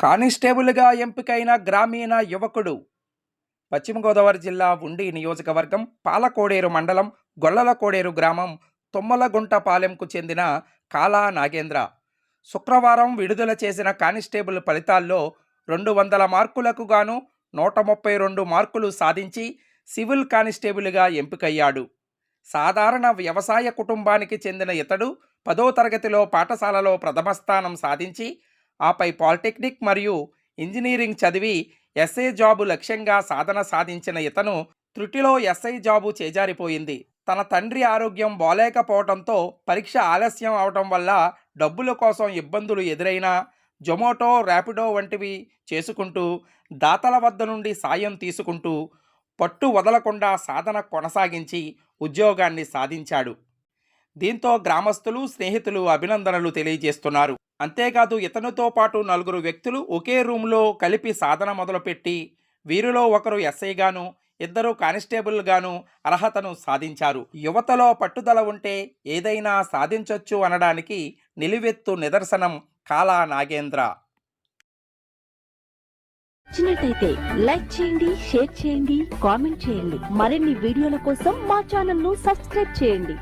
కానిస్టేబుల్గా ఎంపికైన గ్రామీణ యువకుడు. పశ్చిమ గోదావరి జిల్లా ఉండి నియోజకవర్గం పాలకోడేరు మండలం గొల్లలకోడేరు గ్రామం తుమ్మలగుంటపాలెంకు చెందిన కాలా నాగేంద్ర. శుక్రవారం విడుదల చేసిన కానిస్టేబుల్ ఫలితాల్లో రెండు వందల మార్కులకు గాను నూట ముప్పై రెండు మార్కులు సాధించి సివిల్ కానిస్టేబుల్గా ఎంపికయ్యాడు. సాధారణ వ్యవసాయ కుటుంబానికి చెందిన ఇతడు పదో తరగతిలో పాఠశాలలో ప్రథమ స్థానం సాధించి ఆపై పాలిటెక్నిక్ మరియు ఇంజనీరింగ్ చదివి ఎస్ఐ జాబు లక్ష్యంగా సాధన సాధించిన ఇతను త్రుటిలో ఎస్ఐ జాబు చేజారిపోయింది. తన తండ్రి ఆరోగ్యం బాలేకపోవడంతో పరీక్ష ఆలస్యం అవటం వల్ల డబ్బుల కోసం ఇబ్బందులు ఎదురైనా జొమాటో ర్యాపిడో వంటివి చేసుకుంటూ దాతల వద్ద నుండి సాయం తీసుకుంటూ పట్టు వదలకుండా సాధన కొనసాగించి ఉద్యోగాన్ని సాధించాడు. దీంతో గ్రామస్తులు స్నేహితులు అభినందనలు తెలియజేస్తున్నారు. అంతేకాదు ఇతనితో పాటు నలుగురు వ్యక్తులు ఒకే రూమ్లో కలిపి సాధన మొదలుపెట్టి వీరిలో ఒకరు ఎస్ఐగాను ఇద్దరు కానిస్టేబుల్గాను అర్హతను సాధించారు. యువతలో పట్టుదల ఉంటే ఏదైనా సాధించొచ్చు అనడానికి నిలువెత్తు నిదర్శనం కాలా నాగేంద్ర. నచ్చినట్టయితే లైక్ చేయండి షేర్ చేయండి కామెంట్ చేయండి. మరిన్ని వీడియోల కోసం మా ఛానల్ను సబ్స్క్రైబ్ చేయండి.